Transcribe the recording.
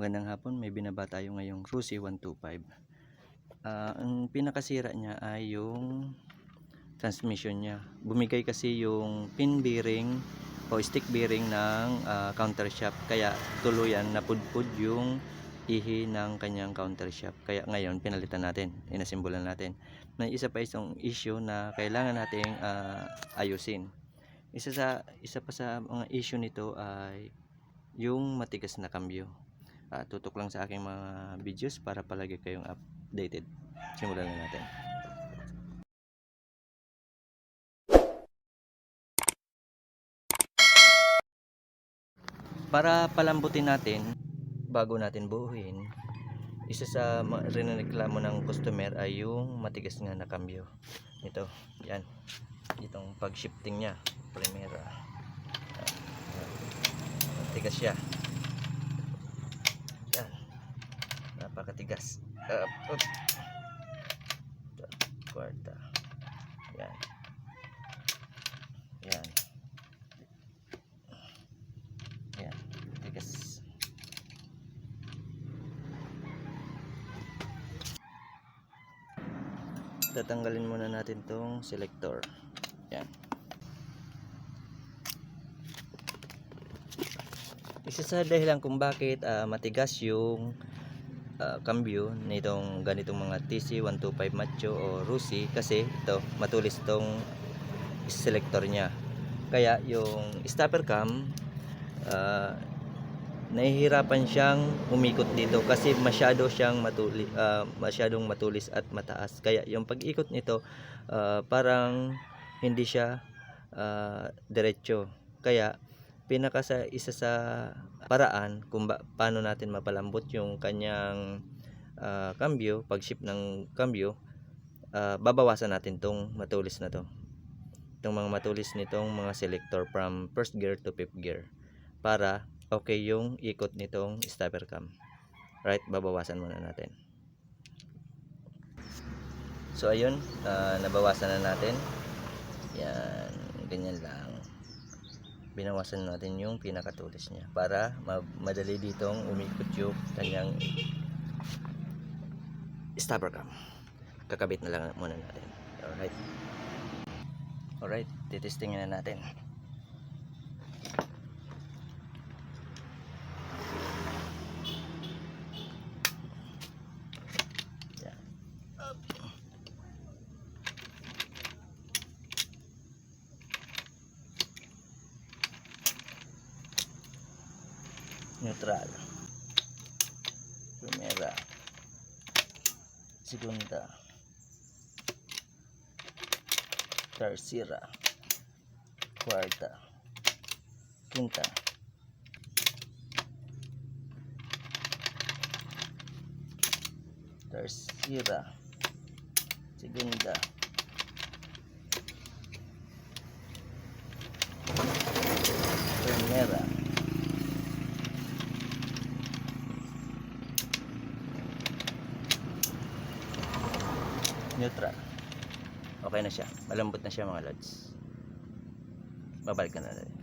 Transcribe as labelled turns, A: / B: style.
A: Magandang hapon, may binaba tayo ngayong Rusi 125. Ah, ang pinakasira niya ay yung transmission niya. Bumigay kasi yung pin bearing o stick bearing ng ah, counter shaft kaya tuluyan napudpud yung ihi ng kanyang counter shaft. Kaya ngayon pinalitan natin, inasimbulan natin. May isa pa isang issue na kailangan nating ah, ayusin. Isa sa isa pa sa mga issue nito ay yung matigas na kambyo. Ah, tutok lang sa aking mga videos para palagi kayong updated. Simulan na natin. Para palambutin natin bago natin buuhin, isa sa mga rinreklamo ng customer ay yung matigas nga na kambyo. Ito, yan. Itong pag-shifting niya, primera. Yan. Matigas siya. Yan. Napakatigas. Up. Kwarta. Yan. Yan. Yan. Tigas. Tatanggalin muna natin tong selector. Yan. Isa sa dahilan kung bakit ah, matigas yung ah, cambio nitong ganitong mga TC125 Macho o Rusi kasi ito matulis tong selector niya. Kaya yung stopper cam ah, nahihirapan siyang umikot dito kasi masyado siyang matuli, ah, masyadong matulis at mataas. Kaya yung pag-ikot nito ah, parang hindi siya ah, diretso. Kaya pinaka sa isa sa paraan kung ba, paano natin mapalambot yung kanyang ah, cambio, pag-shift ng cambio, ah, babawasan natin tong matulis na to. Itong mga matulis nitong mga selector from first gear to fifth gear para okay yung ikot nitong stopper cam. Right, babawasan muna natin. So ayun, ah, nabawasan na natin. Yan, ganyan lang. Binawasan natin yung pinakatulis niya para ma- madali ditong umikot yung kanyang stopper cam. Kakabit na lang muna natin. Alright. Alright, titestingin na natin. Yan. Up. Neutral. Primera. Segunda. Tercera. Cuarta. Quinta. Tercera. Segunda. Primera. Neutral. Okay na siya. Malambot na siya mga lads. Babalik na natin.